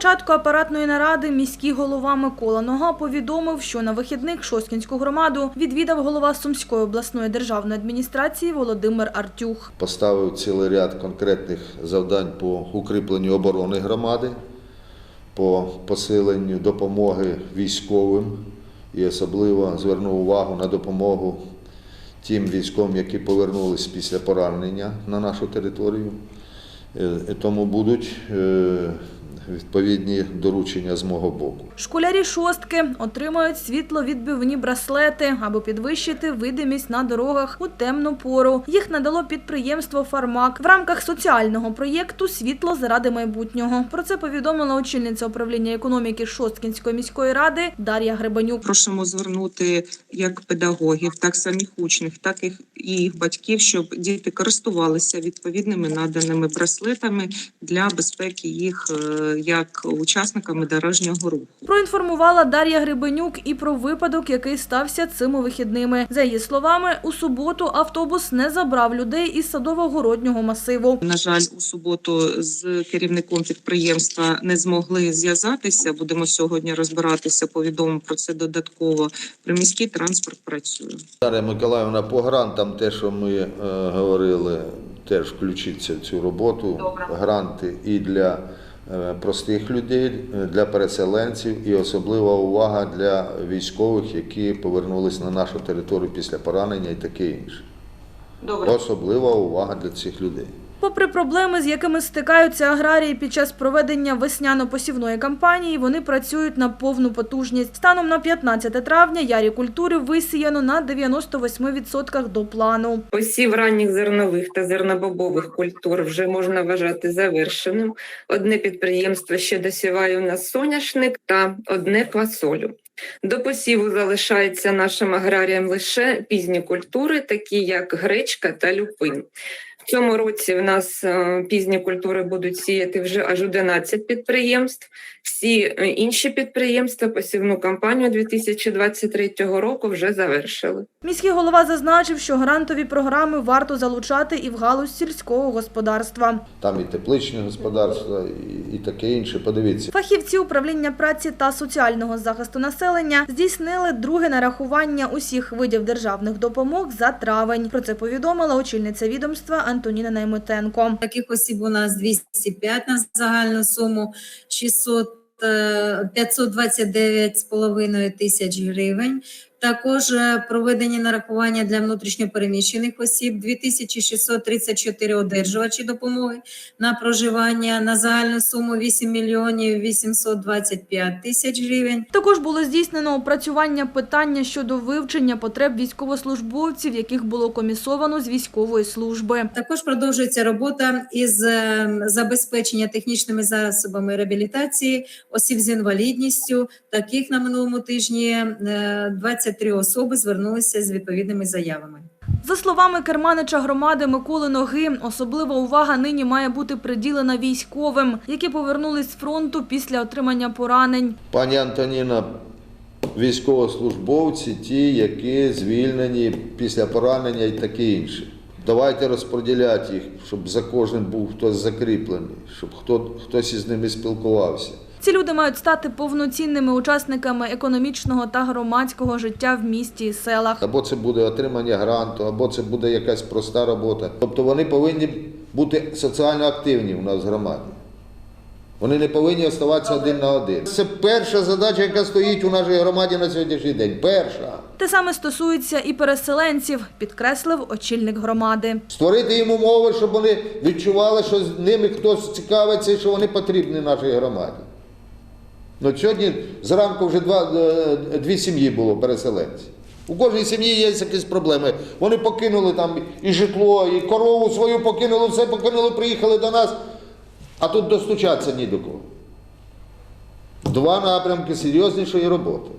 початку апаратної наради міський голова Микола Нога повідомив, що на вихідних Шосткінську громаду відвідав голова Сумської обласної державної адміністрації Володимир Артюх. поставив цілий ряд конкретних завдань по укріпленню оборони громади, по посиленню допомоги військовим і особливо звернув увагу на допомогу тим військовим, які повернулись після поранення на нашу територію. Е, Тому будуть е, відповідні доручення з мого боку. Школярі шостки отримають світловідбивні браслети, аби підвищити видимість на дорогах у темну пору. Їх надало підприємство Фармак в рамках соціального проєкту Світло заради майбутнього. Про це повідомила очільниця управління економіки Шосткінської міської ради Дар'я Гребанюк. Просимо звернути як педагогів, так самих учнів, так і їх батьків, щоб діти користувалися відповідними наданими браслетами для безпеки їх е, як учасниками дорожнього руху. Проінформувала Дар'я Гребенюк і про випадок, який стався цими вихідними. За її словами, у суботу автобус не забрав людей із садово-городнього масиву. На жаль, у суботу з керівником підприємства не змогли зв'язатися. Будемо сьогодні розбиратися. Повідомимо про це додатково. Приміський транспорт працює. Дар'я Миколаївна, по грантам, те, що ми е, говорили, теж включиться в цю роботу. Гранти і для простих людей, е, для переселенців, і особлива увага для військових, які повернулись на нашу територію після поранення і таке інше. Добре. Особлива увага для цих людей. Попри проблеми, з якими стикаються аграрії під час проведення весняно-посівної кампанії, вони працюють на повну потужність. Станом на 15 травня ярі культури висіяно на 98% до плану. Посів ранніх зернових та зернобобових культур вже можна вважати завершеним. Одне підприємство ще досіває у нас соняшник та одне квасолю. До посіву залишається нашим аграріям лише пізні культури, такі як гречка та люпин. В цьому році в нас е, пізні культури будуть сіяти вже аж 11 підприємств. Всі е, інші підприємства посівну кампанію 2023 року вже завершили. Міський голова зазначив, що грантові програми варто залучати і в галузь сільського господарства. Там і тепличні господарства, і, і таке інше. Подивіться. Фахівці управління праці та соціального захисту населення здійснили друге нарахування усіх видів державних допомог за травень. Про це повідомила очільниця відомства Антоніна Наймотенко. Таких осіб у нас 205 на загальну суму 600, е, 529,5 тисяч гривень. Також е, проведені нарахування для внутрішньопереміщених осіб 2634 одержувачі допомоги на проживання на загальну суму 8 мільйонів 825 тисяч гривень. Також було здійснено опрацювання питання щодо вивчення потреб військовослужбовців, яких було комісовано з військової служби. Також продовжується робота із е, забезпечення технічними засобами реабілітації осіб з інвалідністю. Таких на минулому тижні е, 23 особи звернулися з відповідними заявами. За словами керманича громади Миколи Ноги, особлива увага нині має бути приділена військовим, які повернулись з фронту після отримання поранень. Пані Антоніна, військовослужбовці, ті, які звільнені після поранення і таке інше. Давайте розподіляти їх, щоб за кожним був хтось закріплений, щоб хто, хтось із ними спілкувався. Ці люди мають стати повноцінними учасниками економічного та громадського життя в місті і селах. Або це буде отримання гранту, або це буде якась проста робота. Тобто вони повинні бути соціально активні у нас в громаді. Вони не повинні оставатися один на один. Це перша задача, яка стоїть у нашій громаді на сьогоднішній день. Перша. Те саме стосується і переселенців, підкреслив очільник громади. Створити їм умови, щоб вони відчували, що з ними хтось цікавиться і що вони потрібні нашій громаді. Ну, сьогодні зранку вже два, е, дві сім'ї було переселенців. У кожній сім'ї є якісь проблеми. Вони покинули там і житло, і корову свою покинули, все покинули, приїхали до нас, а тут достучатися ні до кого. Два напрямки серйознішої роботи.